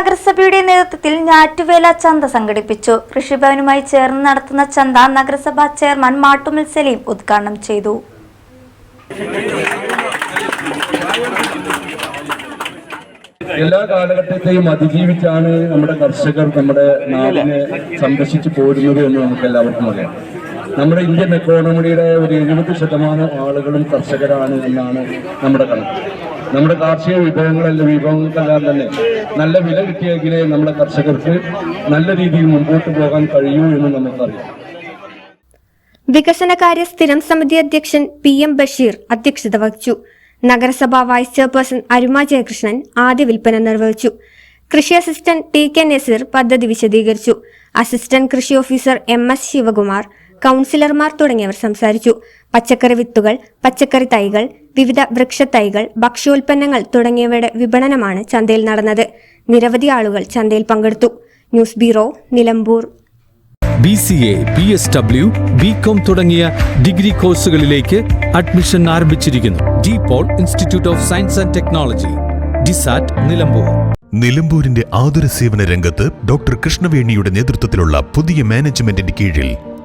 നഗരസഭയുടെ നേതൃത്വത്തിൽ ഞാറ്റുവേല ചന്ത സംഘടിപ്പിച്ചു. കൃഷിഭവനുമായി ചേർന്ന് നടത്തുന്ന ചന്ത നഗരസഭാ ചെയർമാൻ മാട്ടുമൽ സലീം ഉദ്ഘാടനം ചെയ്തു. എല്ലാ കാലഘട്ടത്തെയും അതിജീവിച്ചാണ് നമ്മുടെ കർഷകർ നമ്മുടെ നാടിനെ സംരക്ഷിച്ചു പോരുന്നത് എന്ന് നമുക്ക് എല്ലാവർക്കും അറിയാം. നമ്മുടെ ഇന്ത്യൻ എക്കോണമിയുടെ ഒരു എഴുപത് ശതമാനം ആളുകളും കർഷകരാണ് എന്നാണ് നമ്മുടെ കണക്ക്. നമ്മുടെ കാർഷിക വിഭവങ്ങളെല്ലാം വിഭവങ്ങൾക്കെല്ലാം തന്നെ നല്ല വില കിട്ടിയെങ്കിലേ നമ്മുടെ കർഷകർക്ക് നല്ല രീതിയിൽ മുമ്പോട്ട് പോകാൻ കഴിയൂ എന്ന് നമുക്കറിയാം. വികസനകാര്യ സ്ഥിരം സമിതി അധ്യക്ഷൻ പി എം ബഷീർ അധ്യക്ഷത വഹിച്ചു. നഗരസഭാ വൈസ് ചെയർപേഴ്സൺ അരുമ ജയകൃഷ്ണൻ ആദ്യ വിൽപ്പന നിർവഹിച്ചു. കൃഷി അസിസ്റ്റന്റ് ടി കെ നസീർ പദ്ധതി വിശദീകരിച്ചു. അസിസ്റ്റന്റ് കൃഷി ഓഫീസർ എം എസ് ശിവകുമാർ കൗൺസിലർമാർ തുടങ്ങിയവർ സംസാരിച്ചു. പച്ചക്കറി വിത്തുകൾ പച്ചക്കറി തൈകൾ വിവിധ വൃക്ഷത്തൈകൾ ഭക്ഷ്യോൽപ്പന്നങ്ങൾ തുടങ്ങിയവയുടെ വിപണനമാണ് ചന്തയിൽ നടന്നത്. നിരവധി ആളുകൾ ചന്തയിൽ പങ്കെടുത്തു. News bureau Nilambur. B C A B S W B com തുടങ്ങിയ ഡിഗ്രി കോഴ്സുകളിലേക്ക് അഡ്മിഷൻ ആരംഭിച്ചിരിക്കുന്നു. De Paul institute of science and technology DISAT Nilambur. നിലമ്പൂരിന്റെ ആതുര സേവന രംഗത്ത് ഡോക്ടർ കൃഷ്ണവേണിയുടെ നേതൃത്വത്തിലുള്ള പുതിയ മാനേജ്മെന്റിന്റെ കീഴിൽ